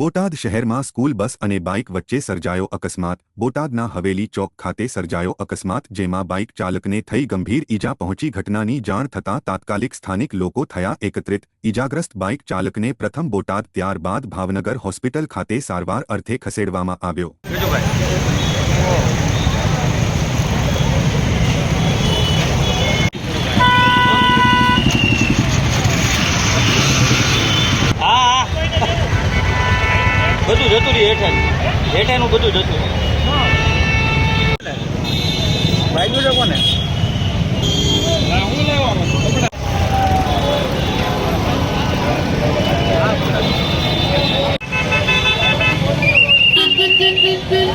બોટાદ શહેરમાં school bus અને bike વચ્ચે સર્જાયો અકસ્માત. બોટાદના હવેલી ચોક ખાતે સર્જાયો અકસ્માત, જેમાં બાઇક ચાલકને થઈ ગંભીર ઈજા પહોંચી ઘટનાની જાણ થતાં તાત્કાલિક સ્થાનિક લોકો થયા એકત્રિત. ઈજાગ્રસ્ત બાઇક ચાલકને પ્રથમ બોટાદ, ત્યારબાદ ભાવનગર હોસ્પિટલ ખાતે સારવાર અર્થે ખસેડવામાં આવ્યો. બધું જતું રહ્યું હેઠળ હેઠળનું બધું જતું રહ્યું ભાઈ છે કોને? Thank you.